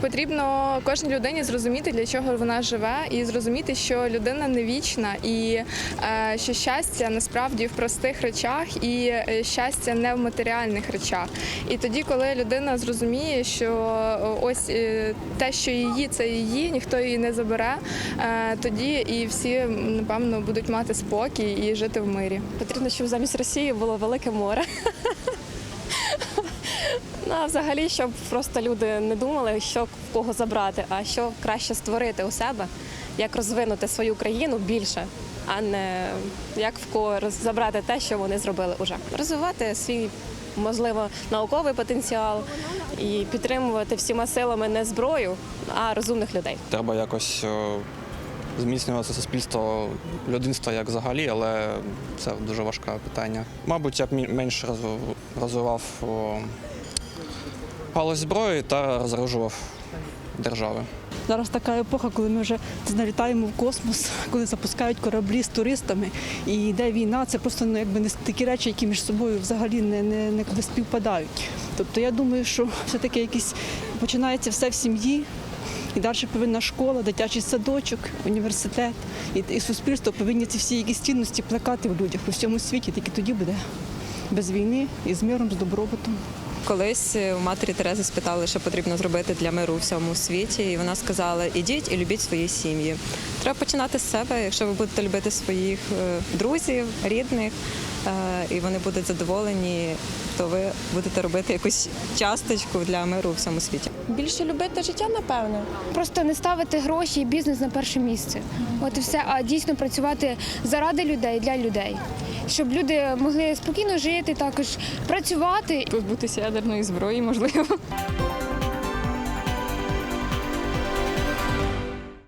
Потрібно кожній людині зрозуміти, для чого вона живе, і зрозуміти, що людина не вічна, і е, що щастя насправді в простих речах, і е, щастя не в матеріальних речах. І тоді, коли людина зрозуміє, що е, ось те, що її, це її, ніхто її не забере, тоді і всі напевно будуть мати спокій і жити в мирі. Потрібно, щоб замість Росії було велике море. Ну, а взагалі, щоб просто люди не думали, що в кого забрати, а що краще створити у себе, як розвинути свою країну більше, а не як в кого забрати те, що вони зробили уже. Розвивати свій, можливо, науковий потенціал і підтримувати всіма силами не зброю, а розумних людей. Треба якось е, зміцнювати суспільство, людинство як взагалі, але це дуже важке питання. Мабуть, я б мі- менше розвив- розвивав галузь зброї та розоружував держави. Зараз така епоха, коли ми вже налітаємо в космос, коли запускають кораблі з туристами і йде війна, це просто ну, якби не такі речі, які між собою взагалі не, не, не співпадають. Тобто я думаю, що все-таки якісь починається все в сім'ї. І далі повинна школа, дитячий садочок, університет і, і суспільство повинні ці всі якісь цінності плекати в людях у всьому світі. Тільки тоді буде без війни і з миром, з добробутом. Колись у матері Терези спитали, що потрібно зробити для миру у всьому світі, і вона сказала: ідіть і любіть свої сім'ї. Треба починати з себе. Якщо ви будете любити своїх е, друзів, рідних, е, і вони будуть задоволені, то ви будете робити якусь часточку для миру у всьому світі. Більше любити життя, напевно. Просто не ставити гроші і бізнес на перше місце. От і все, а дійсно працювати заради людей, для людей. Щоб люди могли спокійно жити, також працювати Позбутися ядерної зброї, можливо.